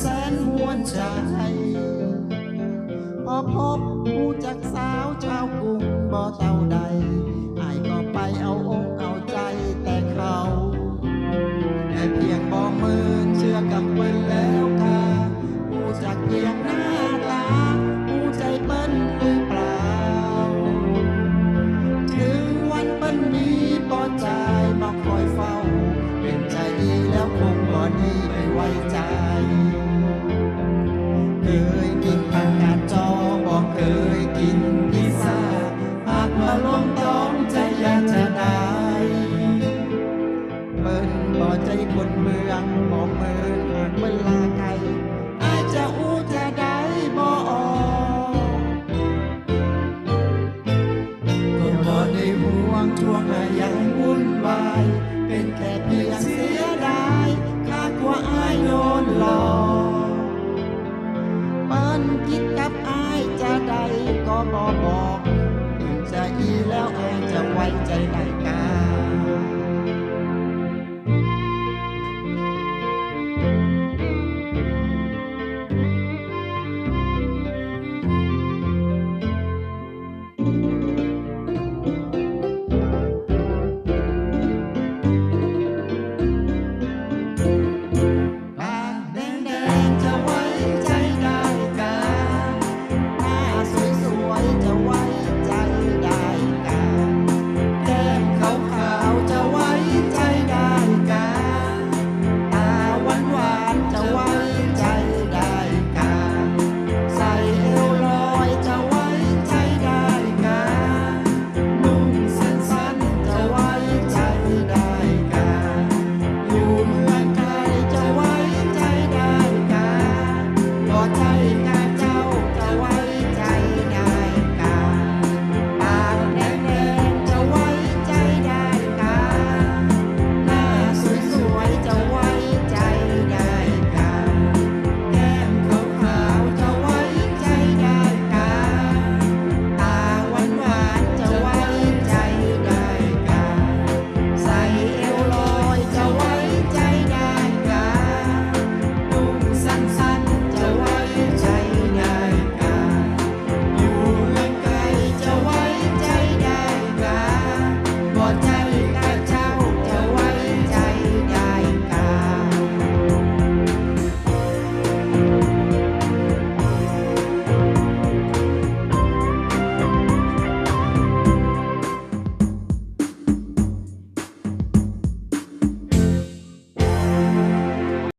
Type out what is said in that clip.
แสนมวนใจ พอพบผู้จักสาวชาวกรุงบ่เต่าใดอายก็ไปเอาอกเอาใจแต่เขาแต่เพียงบ่มืนเชื่อกับเปิ้นแล้วค่ะผู้จักเพียงหน้าตาผู้ใจเปิ้นหรือเปล่า ถึงวันเปิ้นมีบ่ใจมาคอยเฝ้า เป็นใจดีแล้วคงบ่ดีไม่ไว้ ปิ้นบ่ใจคนเมืองบ่เมินหากเปิ้นลาไกลอาจจะอู้จะได้บ่อก็บ่ได้ห่วงช่วงระยะวุ่นวาย เป็นแค่เพียงเสียดายคาดว่าอายโดนหลอกเปิ้นคิดกับอายจะได้ก็บอบอกถึงจะอีแล้วอายจะไว้ใจได้